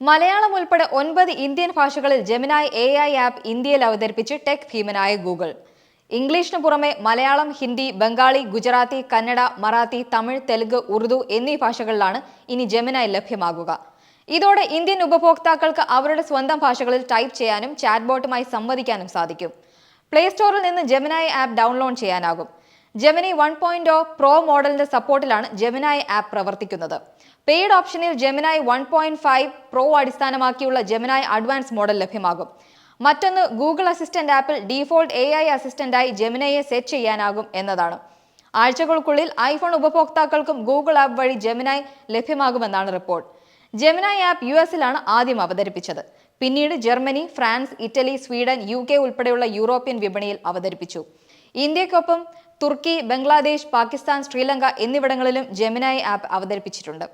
മലയാളം ഉൾപ്പെടെ ഒൻപത് ഇന്ത്യൻ ഭാഷകളിൽ ജെമിനായ് എ ഐ ആപ്പ് ഇന്ത്യയിൽ അവതരിപ്പിച്ച് ടെക് ഭീമനായ ഗൂഗിൾ ഇംഗ്ലീഷിന് പുറമെ മലയാളം ഹിന്ദി ബംഗാളി ഗുജറാത്തി കന്നഡ മറാത്തി തമിഴ് തെലുങ്ക് ഉറുദു എന്നീ ഭാഷകളിലാണ് ഇനി ജെമിനായ് ലഭ്യമാകുക. ഇതോടെ ഇന്ത്യൻ ഉപഭോക്താക്കൾക്ക് അവരുടെ സ്വന്തം ഭാഷകളിൽ ടൈപ്പ് ചെയ്യാനും ചാറ്റ്ബോട്ടുമായി സംവദിക്കാനും സാധിക്കും. പ്ലേ സ്റ്റോറിൽ നിന്ന് ജെമിനായ് ആപ്പ് ഡൗൺലോഡ് ചെയ്യാനാകും. Gemini one point O pro മോഡലിന്റെ സപ്പോർട്ടിലാണ് ജെമിനായ് ആപ്പ് പ്രവർത്തിക്കുന്നത്. പെയ്ഡ് ഓപ്ഷനിൽ Gemini one point five pro അടിസ്ഥാനമാക്കിയുള്ള ജെമിനായ് അഡ്വാൻസ് മോഡൽ ലഭ്യമാകും. മറ്റൊന്ന് ഗൂഗിൾ അസിസ്റ്റന്റ് ആപ്പിൽ ഡീഫോൾട്ട് എ ഐ അസിസ്റ്റന്റായി ജെമിനയെ സെറ്റ് ചെയ്യാനാകും എന്നതാണ്. ആഴ്ചകൾക്കുള്ളിൽ ഐഫോൺ ഉപഭോക്താക്കൾക്കും ഗൂഗിൾ ആപ്പ് വഴി ജെമിനായ് ലഭ്യമാകുമെന്നാണ് റിപ്പോർട്ട് ജെമിനായ് ആപ്പ് യു എസിലാണ് ആദ്യം അവതരിപ്പിച്ചത്. പിന്നീട് Germany France Italy Sweden U K ഉൾപ്പെടെയുള്ള യൂറോപ്യൻ വിപണിയിൽ അവതരിപ്പിച്ചു. ഇന്ത്യക്കൊപ്പം തുർക്കി ബംഗ്ലാദേശ് പാകിസ്ഥാൻ ശ്രീലങ്ക എന്നിവിടങ്ങളിലും ജെമിനായി ആപ്പ് അവതരിപ്പിച്ചിട്ടുണ്ട്.